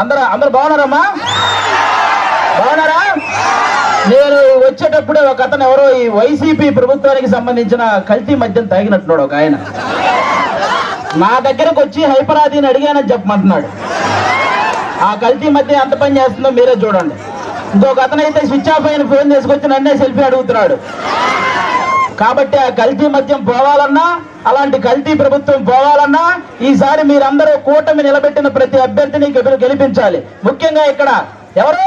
అందరూ అందరు బాగున్నారమ్మా? బాగున్నారా? నేను వచ్చేటప్పుడే ఒక అతను ఎవరో ఈ వైసీపీ ప్రభుత్వానికి సంబంధించిన కల్తీ మద్యం తాగినట్టున్నాడు ఒక ఆయన. నా దగ్గరకు వచ్చి హైపరాదిని అడిగానని చెప్పమంటున్నాడు. ఆ కల్తీ మధ్య ఎంత పని చేస్తుందో మీరే చూడండి. ఇంకొక అతను అయితే స్విచ్ ఆఫ్ అయిన ఫోన్ తీసుకొచ్చి నన్నే సెల్ఫీ అడుగుతున్నాడు. కాబట్టి ఆ కల్తీ మద్యం పోవాలన్నా అలాంటి కల్తీ ప్రభుత్వం పోవాలన్నా ఈసారి మీరందరూ కూటమి నిలబెట్టిన ప్రతి అభ్యర్థిని గెలిపించాలి. ముఖ్యంగా ఇక్కడ ఎవరు?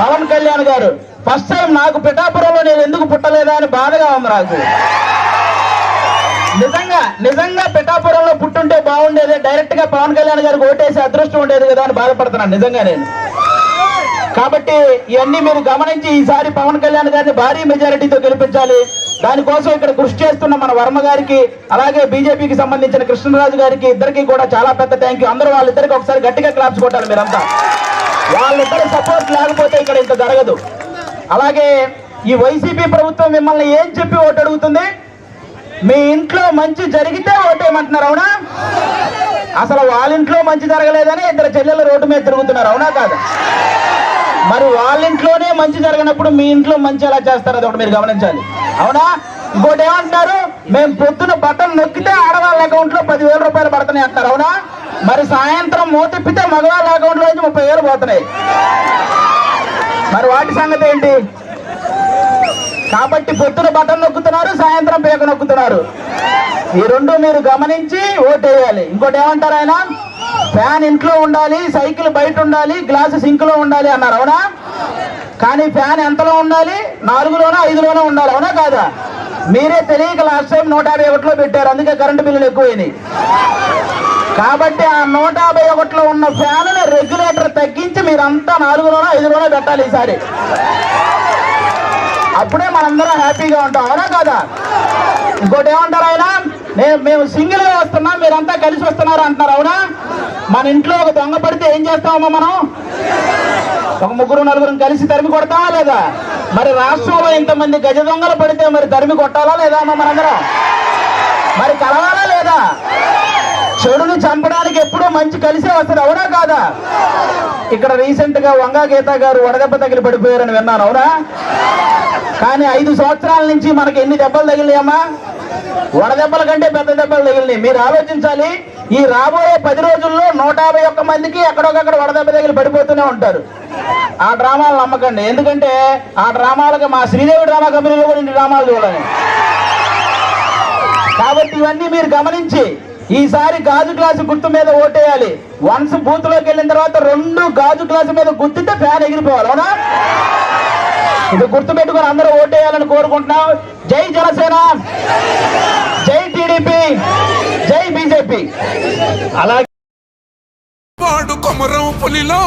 పవన్ కళ్యాణ్ గారు. ఫస్ట్ టైం నాకు పిఠాపురంలో నేను ఎందుకు పుట్టలేదా అని బాధగా ఉంది నాకు. నిజంగా నిజంగా పిఠాపురంలో పుట్టుంటే బాగుండేది. డైరెక్ట్గా పవన్ కళ్యాణ్ గారికి ఓటేసి అదృష్టం ఉండేది కదా అని బాధపడుతున్నాను. నిజంగా నేను. కాబట్టి ఇవన్నీ మీరు గమనించి ఈసారి పవన్ కళ్యాణ్ గారిని భారీ మెజారిటీతో గెలిపించాలి. దానికోసం ఇక్కడ కృషి చేస్తున్న మన వర్మ గారికి అలాగే బీజేపీకి సంబంధించిన కృష్ణరాజు గారికి ఇద్దరికి కూడా చాలా పెద్ద థ్యాంక్ యూ అందరూ వాళ్ళిద్దరికి ఒకసారి గట్టిగా క్లాప్స్ కొట్టాలి మీరంతా. వాళ్ళిద్దరి సపోర్ట్ లేకపోతే ఇక్కడ ఇంత జరగదు. అలాగే ఈ వైసీపీ ప్రభుత్వం మిమ్మల్ని ఏం చెప్పి ఓటు అడుగుతుంది? మీ ఇంట్లో మంచి జరిగితే ఓటేయమంటున్నారు అవునా? అసలు వాళ్ళ ఇంట్లో మంచి జరగలేదని ఇద్దరు చెల్లెలు రోడ్డు మీద తిరుగుతున్నారు అవునా కాదు? మరి వాళ్ళ ఇంట్లోనే మంచి జరిగినప్పుడు మీ ఇంట్లో మంచి ఎలా చేస్తారు అది ఒకటి మీరు గమనించాలి. అవునా? ఇంకోటి ఏమంటారు మేము పొద్దున బటన్ నొక్కితే ఆడవాళ్ళ అకౌంట్లో పదివేల రూపాయలు పడుతున్నాయి అంటారు. అవునా? మరి సాయంత్రం మూతిప్పితే మగవాళ్ళ అకౌంట్లో నుంచి ముప్పై వేలు పోతున్నాయి. మరి వాటి సంగతి ఏంటి? కాబట్టి పొద్దున బటన్ నొక్కుతున్నారు సాయంత్రం పేక నొక్కుతున్నారు. ఈ రెండు మీరు గమనించి ఓటేయాలి ఇంకోటి ఏమంటారు ఆయన? ఫ్యాన్ ఇంట్లో ఉండాలి సైకిల్ బయట ఉండాలి గ్లాసు సింక్లో ఉండాలి అన్నారు అవునా? కానీ ఫ్యాన్ ఎంతలో ఉండాలి? నాలుగులోనో ఐదులోనో ఉండాలి అవునా కాదా? మీరే తెలియక లాస్ట్ టైం నూట యాభై ఒకటిలో పెట్టారు అందుకే కరెంటు బిల్లులు ఎక్కువైనాయి. కాబట్టి ఆ నూట యాభై ఒకటిలో ఉన్న ఫ్యాన్ రెగ్యులేటర్ తగ్గించి మీరంతా నాలుగులోనో ఐదులోనో పెట్టాలి ఈసారి. అప్పుడే మనందరం హ్యాపీగా ఉంటాం అవునా కాదా? ఇంకోటి ఏమంటారు ఆయన? నేను మేము సింగిల్గా వస్తున్నాం మీరంతా కలిసి వస్తున్నారు అంటున్నారు అవునా? మన ఇంట్లో ఒక దొంగ పడితే ఏం చేస్తామమ్మా మనం? ఒక ముగ్గురు నలుగురు కలిసి తరిమి కొడతామా లేదా? మరి రాష్ట్రంలో ఇంతమంది గజ దొంగలు పడితే మరి తరిమి కొట్టాలా లేదా అమ్మ మనందరం? మరి కలవాలా లేదా? చెడును చంపడానికి ఎప్పుడూ మంచి కలిసే వస్తుంది అవునా కాదా? ఇక్కడ రీసెంట్గా వంగా గీత గారు వడదెబ్బ తగిలి పడిపోయారని విన్నాను అవునా? కానీ ఐదు సంవత్సరాల నుంచి మనకి ఎన్ని దెబ్బలు తగిలినాయమ్మా? వడదెబ్బల కంటే పెద్ద దెబ్బలు తగిలినాయి. మీరు ఆలోచించాలి ఈ రాబోయే పది రోజుల్లో నూట యాభై ఒక్క మందికి ఎక్కడొకక్కడ వడదెబ్బ తగిలి పడిపోతూనే ఉంటారు. ఆ డ్రామాలు నమ్మకండి. ఎందుకంటే ఆ డ్రామాలకు మా శ్రీదేవి డ్రామా కంపెనీలో కూడా ఇన్ని డ్రామాలు చూడాలి కాబట్టి ఇవన్నీ మీరు గమనించి ఈసారి గాజు గ్లాసు గుర్తు మీద ఓటేయాలి. వన్స్ బూత్లోకి వెళ్ళిన తర్వాత రెండు గాజు గ్లాసు మీద గుర్తితే ఫ్యాన్ ఎగిరిపోవాలి అవునా? ఇది గుర్తుపెట్టుకుని అందరూ ఓటేయాలని కోరుకుంటున్నాం. జై జనసేన. జై టీడీపీ. జై బీజేపీ. అలాగే వాడు కొమరం పులిలో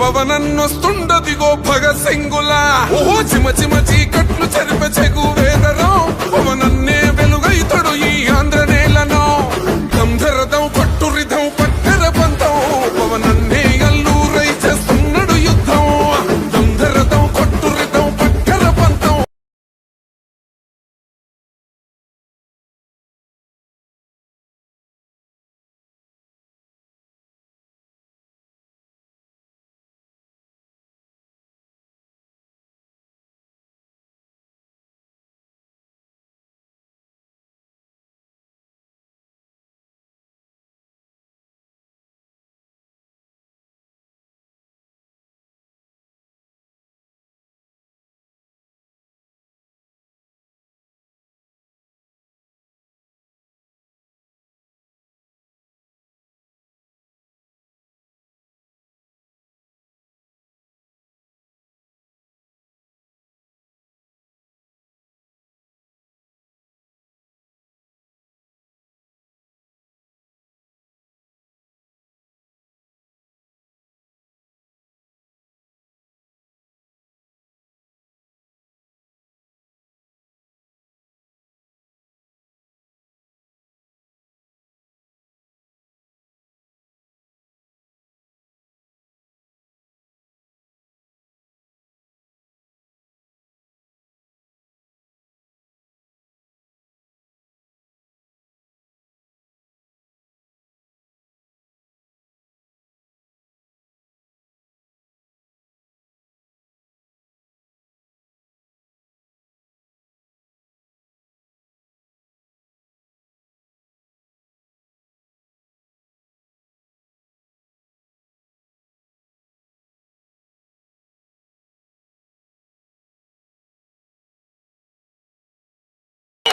పవనన్నొస్తుండదిగో భగత్ సింగులా. ఓ చిమ చిమ చీకట్లు చెరిప చెగు వేదరం. పవనన్నే వెలుగైతడు ఈ ఆంధ్ర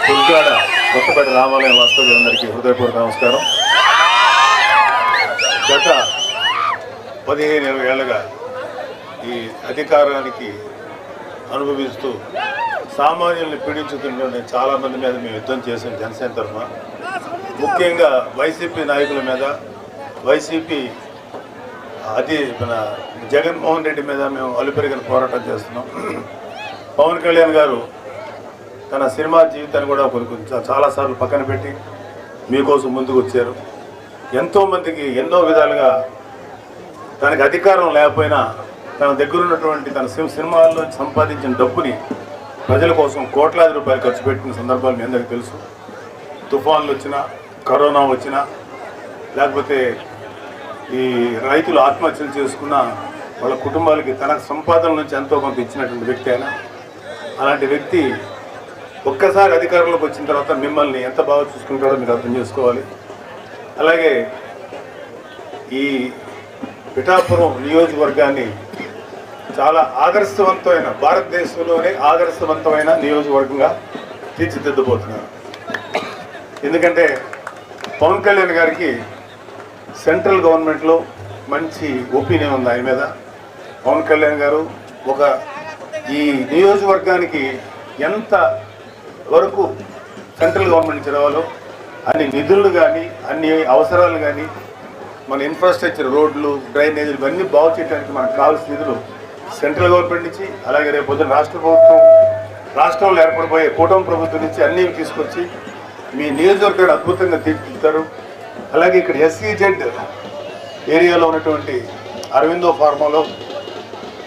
దుర్గాడ కొత్తపేట రామాలయం వాస్తవ్యులందరికీ హృదయపూర్వక నమస్కారం. గత పదిహేను ఇరవై ఏళ్ళగా ఈ అధికారానికి అనుభవిస్తూ సామాన్యుల్ని పీడించుతుంటే చాలా మంది మీద మేము యుద్ధం చేసాం జనసేన తరఫున. ముఖ్యంగా వైసీపీ నాయకుల మీద వైసీపీ అది మన జగన్మోహన్ రెడ్డి మీద మేము అలుపెరిగిన పోరాటం చేస్తున్నాం. పవన్ కళ్యాణ్ గారు తన సినిమా జీవితాన్ని కూడా కొన్ని కొన్ని చాలాసార్లు పక్కన పెట్టి మీకోసం ముందుకు వచ్చారు. ఎంతోమందికి ఎన్నో విధాలుగా తనకి అధికారం లేకపోయినా తన దగ్గర ఉన్నటువంటి తన సినిమాల్లో సంపాదించిన డబ్బుని ప్రజల కోసం కోట్లాది రూపాయలు ఖర్చు పెట్టిన సందర్భాలు మీ అందరికీ తెలుసు. తుఫాన్లు వచ్చినా కరోనా వచ్చినా లేకపోతే ఈ రైతులు ఆత్మహత్యలు చేసుకున్న వాళ్ళ కుటుంబాలకి తన సంపాదన నుంచి ఎంతో కొంత ఇచ్చినటువంటి వ్యక్తి అయినా అలాంటి వ్యక్తి ఒక్కసారి అధికారంలోకి వచ్చిన తర్వాత మిమ్మల్ని ఎంత బాగా చూసుకుంటారో మీరు అర్థం చేసుకోవాలి. అలాగే ఈ పిఠాపురం నియోజకవర్గాన్ని చాలా ఆదర్శవంతమైన భారతదేశంలోనే ఆదర్శవంతమైన నియోజకవర్గంగా తీర్చిదిద్దబోతున్నారు. ఎందుకంటే పవన్ కళ్యాణ్ గారికి సెంట్రల్ గవర్నమెంట్లో మంచి ఒపీనియన్ ఉంది ఆయన మీద. పవన్ కళ్యాణ్ గారు ఒక ఈ నియోజకవర్గానికి ఎంత వరకు సెంట్రల్ గవర్నమెంట్ నుంచి రావాలో అన్ని నిధులు కానీ అన్ని అవసరాలు కానీ మన ఇన్ఫ్రాస్ట్రక్చర్ రోడ్లు డ్రైనేజీలు ఇవన్నీ బాగు చేయడానికి మనకు కావాల్సిన నిధులు సెంట్రల్ గవర్నమెంట్ నుంచి అలాగే రేపు పొద్దున రాష్ట్ర ప్రభుత్వం రాష్ట్రంలో ఏర్పడిపోయే కూటమి ప్రభుత్వం నుంచి అన్నీ తీసుకొచ్చి మీ నియోజకవర్గాన్ని అద్భుతంగా తీర్చిదిద్దారు అలాగే ఇక్కడ ఎస్సీజెడ్ ఏరియాలో ఉన్నటువంటి అరవిందో ఫార్మాలో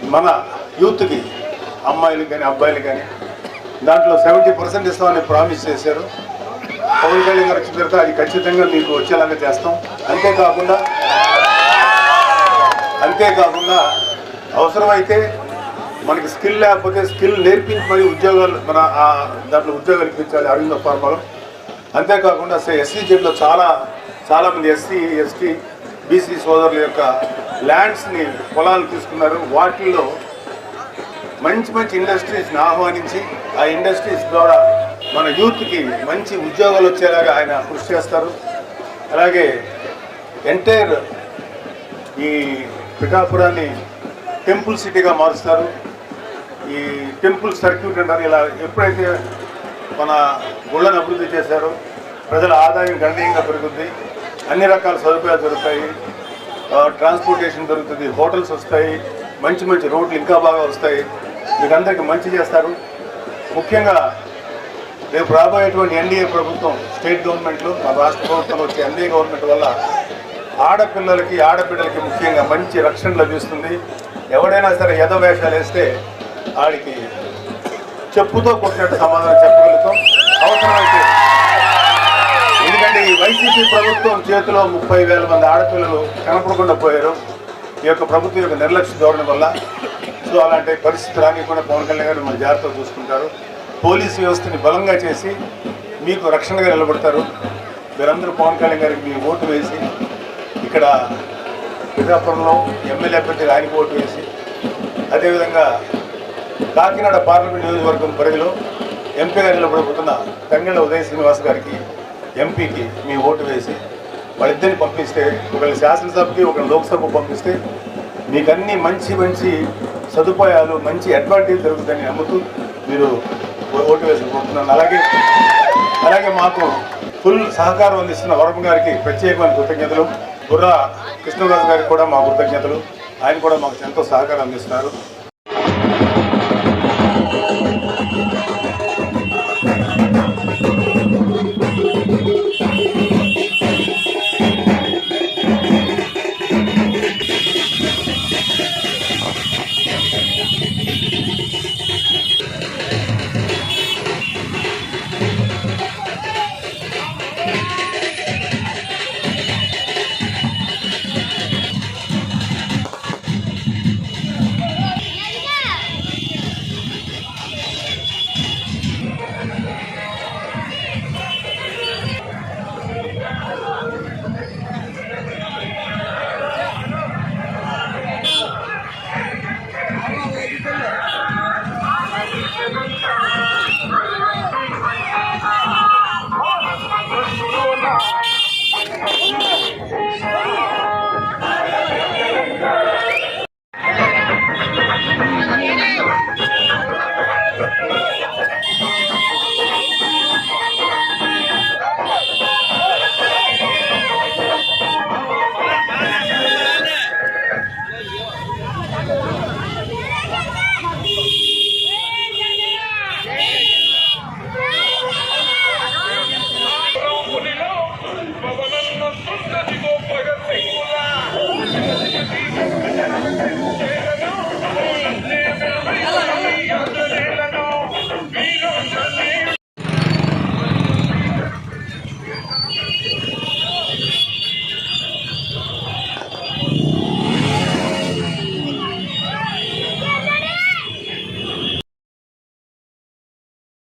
మన యూత్కి అమ్మాయిలు కానీ అబ్బాయిలు కానీ దాంట్లో సెవెంటీ పర్సెంట్ ఇస్తామని ప్రామిస్ చేశారు. పవన్ కళ్యాణ్ గారు వచ్చిన తర్వాత అది ఖచ్చితంగా మీకు వచ్చేలాగా చేస్తాం. అంతేకాకుండా అంతేకాకుండా అవసరమైతే మనకి స్కిల్ లేకపోతే స్కిల్ నేర్పించి మరి ఉద్యోగాలు మన దాంట్లో ఉద్యోగాలు ఇప్పించాలి అరవింద ఫార్మాలో. అంతేకాకుండా ఎస్సీజెడ్లో చాలా చాలామంది ఎస్సీ ఎస్టీ బీసీ సోదరుల యొక్క ల్యాండ్స్ని పొలాలు తీసుకున్నారు. వాటిల్లో మంచి మంచి ఇండస్ట్రీస్ని ఆహ్వానించి ఆ ఇండస్ట్రీస్ ద్వారా మన యూత్కి మంచి ఉద్యోగాలు వచ్చేలాగా ఆయన కృషి చేస్తారు. అలాగే ఎంటైర్ ఈ పిఠాపురాన్ని టెంపుల్ సిటీగా మారుస్తారు. ఈ టెంపుల్ సర్క్యూట్ అంటారు ఇలా ఎప్పుడైతే మన గుళ్ళను అభివృద్ధి చేశారో ప్రజల ఆదాయం గణనీయంగా పెరుగుద్ది. అన్ని రకాల సదుపాయాలు దొరుకుతాయి. ట్రాన్స్పోర్టేషన్ దొరుకుతుంది హోటల్స్ వస్తాయి మంచి మంచి రోడ్లు ఇంకా బాగా వస్తాయి. మీకు అందరికీ మంచి చేస్తారు. ముఖ్యంగా రేపు రాబోయేటువంటి ఎన్డీఏ ప్రభుత్వం స్టేట్ గవర్నమెంట్లో మన రాష్ట్ర ప్రభుత్వం వచ్చే ఎన్డీఏ గవర్నమెంట్ వల్ల ఆడపిల్లలకి ఆడబిడ్డలకి ముఖ్యంగా మంచి రక్షణ లభిస్తుంది. ఎవడైనా సరే ఎద వేస్తే ఆడికి చెప్పుతో కొట్టినట్టు సమాధానం చెప్పగలుగుతాం. అవసరమైతే ఎందుకంటే ఈ వైసీపీ ప్రభుత్వం చేతిలో ముప్పై వేల మంది ఆడపిల్లలు కనపడకుండా పోయారు. ఈ యొక్క ప్రభుత్వం యొక్క నిర్లక్ష్య ధోరణి వల్ల సో అలాంటి పరిస్థితులు కూడా పవన్ కళ్యాణ్ గారు మన జాగ్రత్తగా చూసుకుంటారు. పోలీస్ వ్యవస్థని బలంగా చేసి మీకు రక్షణగా నిలబడతారు. మీరందరూ పవన్ కళ్యాణ్ గారికి మీ ఓటు వేసి ఇక్కడ పిఠాపురంలో ఎమ్మెల్యే అభ్యర్థిగా ఆయనకు ఓటు వేసి అదేవిధంగా కాకినాడ పార్లమెంట్ నియోజకవర్గం పరిధిలో ఎంపీగా నిలబడబోతున్న తంగళ్ళ ఉదయ శ్రీనివాస్ గారికి ఎంపీకి మీ ఓటు వేసి వాళ్ళిద్దరిని పంపిస్తే ఒకళ్ళు శాసనసభకి ఒకళ్ళు లోక్సభకు పంపిస్తే మీకు అన్ని మంచి మంచి సదుపాయాలు మంచి అడ్వాంటేజ్ దొరుకుతాయని నమ్ముతూ మీరు ఓటు వేసుకుంటున్నాను. కోరుతున్నాను అలాగే అలాగే మాకు ఫుల్ సహకారం అందిస్తున్న వరమ గారికి ప్రత్యేకమైన కృతజ్ఞతలు. బుర్రా కృష్ణరాజు గారికి కూడా మా కృతజ్ఞతలు. ఆయన కూడా మాకు ఎంతో సహకారం అందిస్తున్నారు.